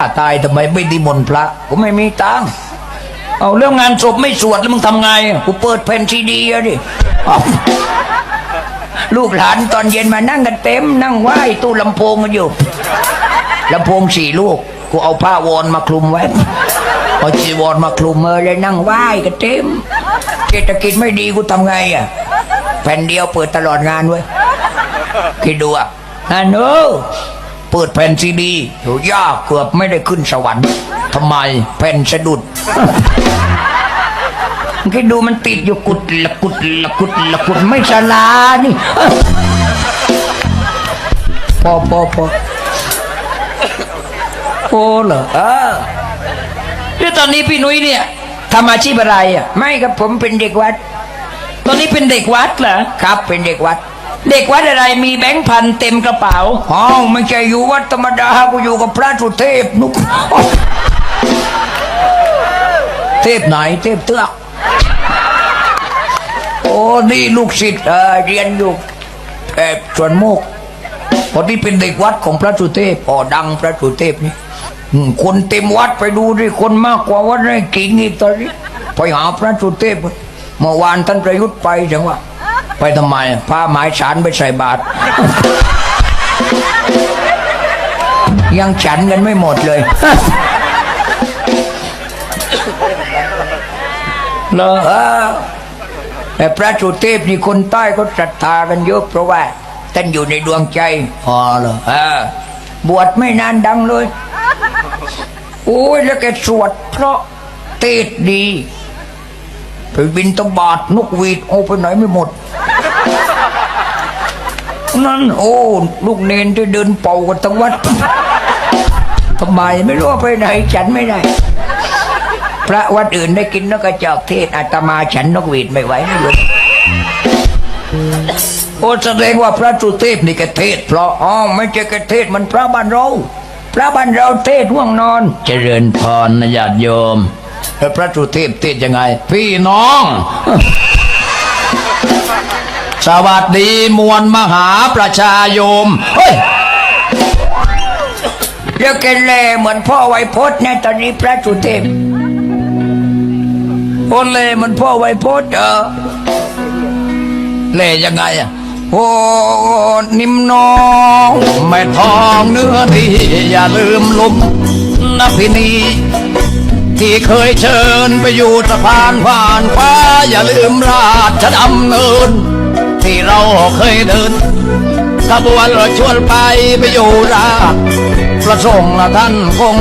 ตายทำไมไม่ดีมนพระกูไม่มีตังเอาเรื่องงานศพไม่สวดแล้วมึงทำไงอะกูเปิดแผ่นซีดีอะดิลูกหลานตอนเย็นมานั่งกันเต็ม นั่งไหว้ตู้ลำโพงกันอยู่ลำโพงสี่ลูกกูเอาผ้าวอนมาคลุมไว้เอาจีวรมาคลุมเออเลยนั่งไหว้กันเต็มเศรษฐกิจไม่ดีกูทำไงอะแผ่นเดียวเปิดตลอดงานเว้ยคิดดูอะฮันโน เปิดแผ่นซีดีโหยากเกือบไม่ได้ขึ้นสวรรค์ทำไมแผ่นสะดุดคิดดูมันติดอยู่กุดละกุดละกุดละกุดไม่ชลานี่พอพอพอโอ้เหรอเออแล้วตอนนี้พี่นุ้ยเนี่ยทำอาชีพอะไรอะ ไม่ครับผมเป็นเด็กวัด ตอนนี้เป็นเด็กวัดเหรอครับเป็นเด็กวัด เด็กวัดอะไรมีแบงค์พันเต็มกระเป๋าอ๋อไม่ใช่อยู่วัดธรรมดากูอยู่กับพระสุเทพนุกอ๋อเทพไหนเทพเตือกโอ้นี่ลูกศิษย์เอ่อเรียนอยู่เออสวนโมกพอที่เป็นเด็กวัดของพระสุเทพอ๋อดังพระสุเทพนี่อืมคนเต็มวัดไปดูดิคนมากกว่าวัดไร่กิ่งอีกตอนนี้ไปหาพระสุเทพเมื่อวานท่านประยุทธ์ไปจังหวะ ไปทำไมผ้าหมายฉันไปใส่บาตรยังฉันกันไม่หมดเลยเลอเออแต่พระสุเทพนี่คนใต้ก็ศรัทธากันเยอะเพราะว่าท่านอยู่ในดวงใจอ๋อเหรอเออบวชไม่นานดังเลยโอ้ยแล้วแกสวดเพราะเทศดีไปบินตบาทนกหวีดโอาไปไหนไม่หมด นั่นโอ้ ลูกเนนที่เดินเป่ากันทั้งวัดทำไมไม่รู้ว่าไปไหนฉันไม่ได้ พระวัดอื่นได้กินนกกระจอกเทศอาตมาฉันนกหวีดไม่ไหวนะโยมโอ้แสดงว่าพระสุเทพนี่แกเทศ เพราะอ๋อไม่ใช่แกเทศมันพระบ้านเรา พระบ้านเราเทศห่วงนอน เจริญพรนะญาติโยมพระสุเทพเทศยังไง พี่น้อง สวัสดีมวลมหาประชาโยม เฮ้ยเรียกแกแลเหมือนพ่อไวยพจน์นะตอนนี้พระสุเทพโอนเลเหมือนพ่อไวยพจน์เออเล่ยังไงอะโอ้นิ่มน้องแม่ทองเนื้อดีอย่าลืมลุมนะพี่นีที่เคยเชิญไปอยู่สะพานผ่านฟ้าอย่าลืมราชดำเนิน ที่เราเคยเดินขบวนเราชวนไปไปอยู่ราประสงค์ละท่านคง